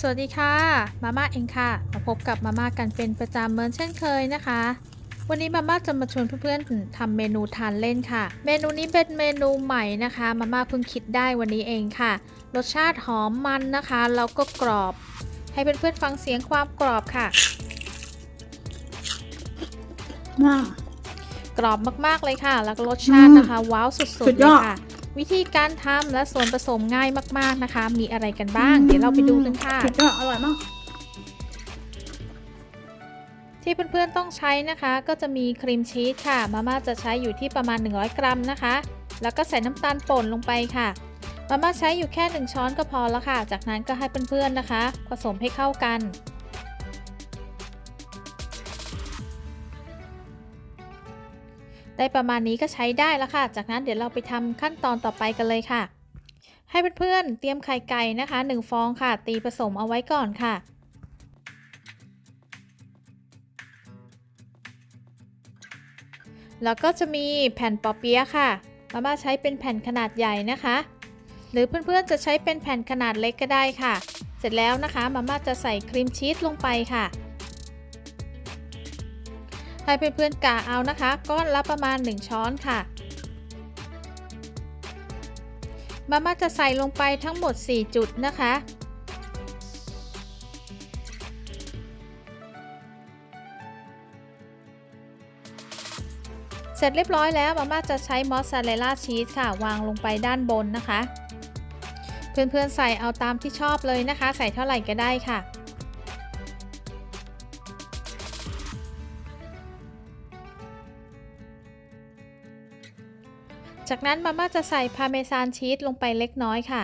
สวัสดีค่ะมาม่าเองค่ะ มาพบกับมาม่ากันเป็นประจำเหมือนเช่นเคยนะคะ วันนี้มาม่าจะมาชวนเพื่อนๆทำเมนูทานเล่นค่ะ เมนูนี้เป็นเมนูใหม่นะคะมาม่าเพิ่งคิดได้วันนี้เองค่ะ รสชาติหอมมันนะคะแล้วก็กรอบ ให้เพื่อนๆฟังเสียงความกรอบค่ะมากกรอบมากๆเลยค่ะ แล้วก็รสชาตินะคะ ว้าวสุสุดดๆเลยยอดค่ะ วิธีการทำและส่วนผสมง่ายมาก ๆนะคะ มีอะไรกันบ้าง เดี๋ยวเราไปดูกันค่ะสุดยอดอร่อยมากที่เพื่อนๆต้องใช้นะคะ ก็จะมีครีมชีสค่ะ มาม่าจะใช้อยู่ที่ประมาณ 100 กรัมนะคะ แล้วก็ใส่น้ำตาลป่นลงไปค่ะ มาม่าใช้อยู่แค่ 1 ช้อนก็พอแล้วค่ะ จากนั้นก็ให้เพื่อนๆนะคะ ผสมให้เข้ากัน ได้ประมาณนี้ก็ใช้ได้แล้วค่ะ จากนั้นเดี๋ยวเราไปทำขั้นตอนต่อไปกันเลยค่ะ ให้เพื่อนๆเตรียมไข่ไก่นะคะ 1 ฟองค่ะ ตีผสมเอาไว้ก่อนค่ะแล้วก็จะมีแผ่นปอเปี๊ยะค่ะ มาม่าใช้เป็นแผ่นขนาดใหญ่นะคะ หรือเพื่อนๆจะใช้เป็นแผ่นขนาดเล็กก็ได้ค่ะ เสร็จแล้วนะคะ มาม่าจะใส่ครีมชีสลงไปค่ะ ให้เพื่อนๆกะเอานะคะ ก้อนละประมาณ 1 ช้อนค่ะ มาม่าจะใส่ลงไปทั้งหมด 4 จุดนะคะเสร็จเรียบร้อยแล้วมาม่าจะใช้มอสซาเรลล่าชีสค่ะ วางลงไปด้านบนนะคะ เพื่อนๆใส่เอาตามที่ชอบเลยนะคะ ใส่เท่าไหร่ก็ได้ค่ะ จากนั้นมาม่าจะใส่พาเมซานชีสลงไปเล็กน้อยค่ะ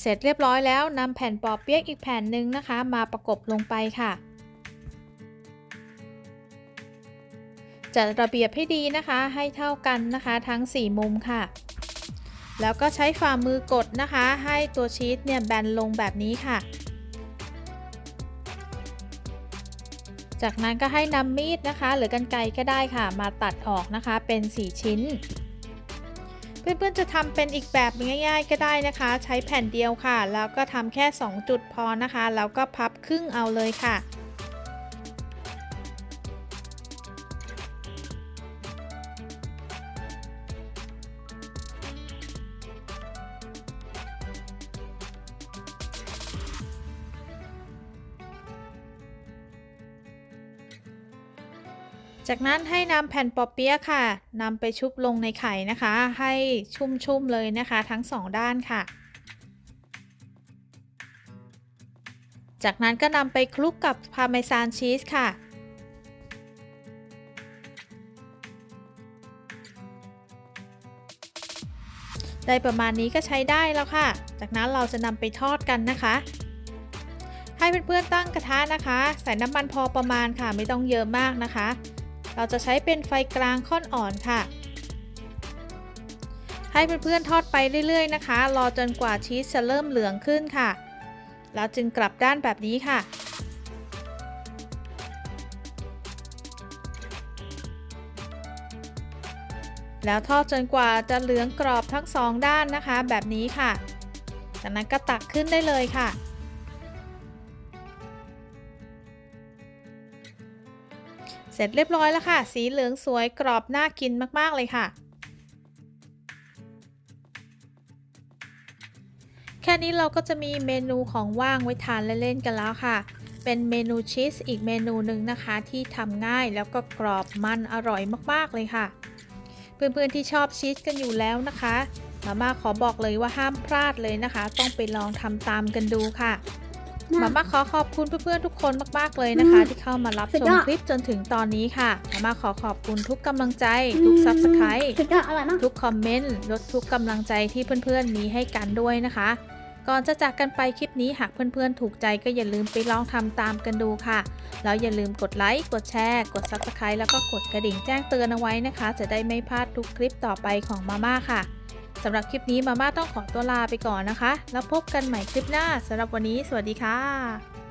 เสร็จเรียบร้อยแล้วนำแผ่นปอเปี๊ยกอีกแผ่นหนึ่งนะคะ มาประกบลงไปค่ะ จัดระเบียบให้ดีนะคะ ให้เท่ากันนะคะ ทั้ง 4 มุมค่ะ แล้วก็ใช้ฝ่ามือกดนะคะ ให้ตัวชีสเนี่ยแบนลงแบบนี้ค่ะ จากนั้นก็ให้นำมีดนะคะ หรือกันไกรก็ได้ค่ะ มาตัดออกนะคะเป็น 4 ชิ้น เพื่อนๆจะทำเป็นอีกแบบง่าย ๆ ก็ได้นะคะ ใช้แผ่นเดียวค่ะ แล้วก็ทำแค่ 2 จุดพอนะคะ แล้วก็พับครึ่งเอาเลยค่ะ จากนั้นให้นำแผ่นปอเปี๊ยะค่ะนำไปชุบลงในไข่นะคะ ให้ชุ่มๆเลยนะคะ ทั้งสองด้านค่ะ จากนั้นก็นำไปคลุกกับพาเมซานชีสค่ะได้ประมาณนี้ก็ใช้ได้แล้วค่ะ จากนั้นเราจะนำไปทอดกันนะคะ ให้เพื่อนๆตั้งกระทะนะคะ ใส่น้ำมันพอประมาณค่ะ ไม่ต้องเยอะมากนะคะ เราจะใช้เป็นไฟกลางค่อนอ่อนค่ะ ให้เพื่อนๆทอดไปเรื่อยๆนะคะ รอจนกว่าชีสจะเริ่มเหลืองขึ้นค่ะ แล้วจึงกลับด้านแบบนี้ค่ะแล้วทอดจนกว่าจะเหลืองกรอบทั้งสองด้านนะคะ แบบนี้ค่ะ จากนั้นก็ตักขึ้นได้เลยค่ะ เสร็จเรียบร้อยแล้วค่ะ สีเหลืองสวยกรอบน่ากินมาก ๆ เลยค่ะ แค่นี้เราก็จะมีเมนูของว่างไว้ทานเล่น ๆ กันแล้วค่ะ เป็นเมนูชีสอีกเมนูหนึ่งนะคะที่ทำง่ายแล้วก็กรอบมันอร่อยมาก ๆ เลยค่ะ เพื่อน ๆ ที่ชอบชีสกันอยู่แล้วนะคะมาม่าขอบอกเลยว่าห้ามพลาดเลยนะคะ ต้องไปลองทำตามกันดูค่ะ มาม่าขอขอบคุณเพื่อนๆทุกคนมากๆเลยนะคะ ที่เข้ามารับสุดชมยอดคลิปจนถึงตอนนี้ค่ะมาม่าขอขอบคุณทุกกำลังใจ ทุกซับสไครต์สุดยอดอร่อยมากทุกคอมเมนต์ลดทุกกำลังใจที่เพื่อนๆมีให้กันด้วยนะคะ ก่อนจะจากกันไปคลิปนี้หากเพื่อนๆถูกใจก็อย่าลืมไปลองทำตามกันดูค่ะ แล้วอย่าลืมกดไลค์กดแชร์ กด Subscribe แล้วก็กดกระดิ่งแจ้งเตือนเอาไว้นะคะ จะได้ไม่พลาดทุกคลิปต่อไปของมาม่าค่ะ สำหรับคลิปนี้มาม่าต้องขอตัวลาไปก่อนนะคะ แล้วพบกันใหม่คลิปหน้าสำหรับวันนี้ สวัสดีค่ะ